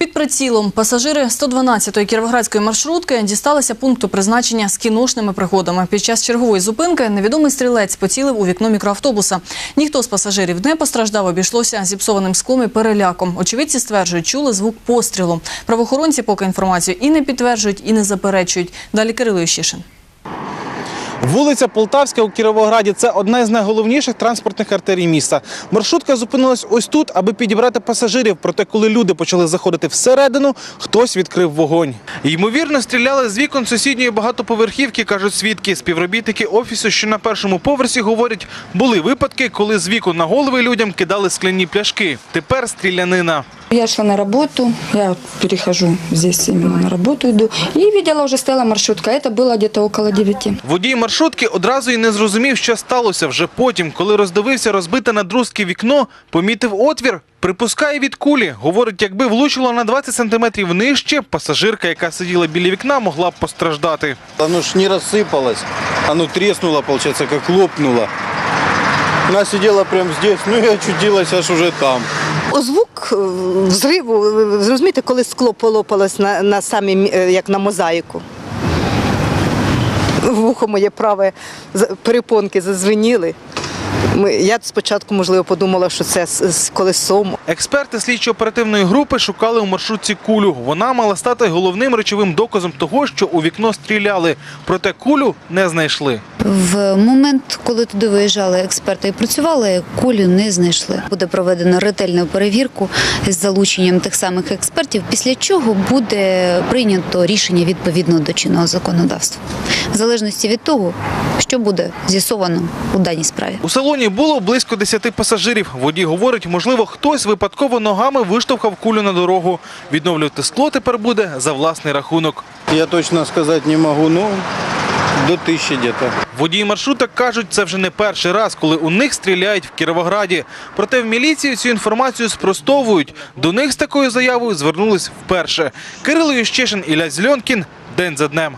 Під прицілом пасажири 112-ї кіровоградської маршрутки дісталися пункту призначення з кіношними пригодами. Під час чергової зупинки невідомий стрілець поцілив у вікно мікроавтобуса. Ніхто з пасажирів не постраждав, обійшлося зіпсованим склом і переляком. Очевидці стверджують, чули звук пострілу. Правоохоронці поки інформацію і не підтверджують, і не заперечують. Далі Кирило Ющишин. Вулиця Полтавська у Кіровограді це одна із найголовніших транспортних артерій міста. Маршрутка зупинилась ось тут, аби підібрати пасажирів. Проте, коли люди почали заходити всередину, хтось відкрив вогонь. Ймовірно, стріляли з вікон сусідньої багатоповерхівки, кажуть свідки. Співробітники офісу, що на першому поверсі говорять, були випадки, коли з вікон на голови людям кидали скляні пляшки. Тепер стрілянина. Я шла на работу, я перехожу здесь именно на работу иду, и видела уже стояла маршрутка. Это было где-то около 9. Водій маршрутки одразу й не зрозумів, що сталося. Вже потім, коли роздивився розбите на друзки вікно, помітив отвір. Припускає від кулі. Говорить, якби влучило на 20 сантиметрів нижче, пасажирка, яка сиділа біля вікна, могла б постраждати. Оно ж не рассыпалось, оно треснуло, получается, как лопнуло. Она сидела прямо здесь, ну и очутилась аж уже там. Звук е, взриву, зрозумієте, коли скло полопалось на, на самі, мі- е, як на мозаїку. Вухо моє праве, перепонки зазвеніли. Ми, я спочатку, можливо, подумала, що це з, з колесом. Експерти слідчо-оперативної групи шукали у маршрутці кулю. Вона мала стати головним речовим доказом того, що у вікно стріляли. Проте кулю не знайшли. В момент, коли туди виїжджали експерти і працювали, кулю не знайшли. Буде проведено ретельну перевірку з залученням тих самих експертів, після чого буде прийнято рішення відповідно до чинного законодавства, в залежності від того, що буде з'ясовано у даній справі. У салоні було близько 10 пасажирів. Водій говорить, можливо, хтось випадково ногами виштовхав кулю на дорогу. Відновлювати скло тепер буде за власний рахунок. Я точно сказать не могу, но до тысячи где-то. Водії маршруток кажуть, це вже не перший раз, коли у них стріляють в Кіровограді. Проте в міліції цю інформацію спростовують. До них з такою заявою звернулись вперше. Кирило Ющишин, Ілля Зльонкін. День за днем.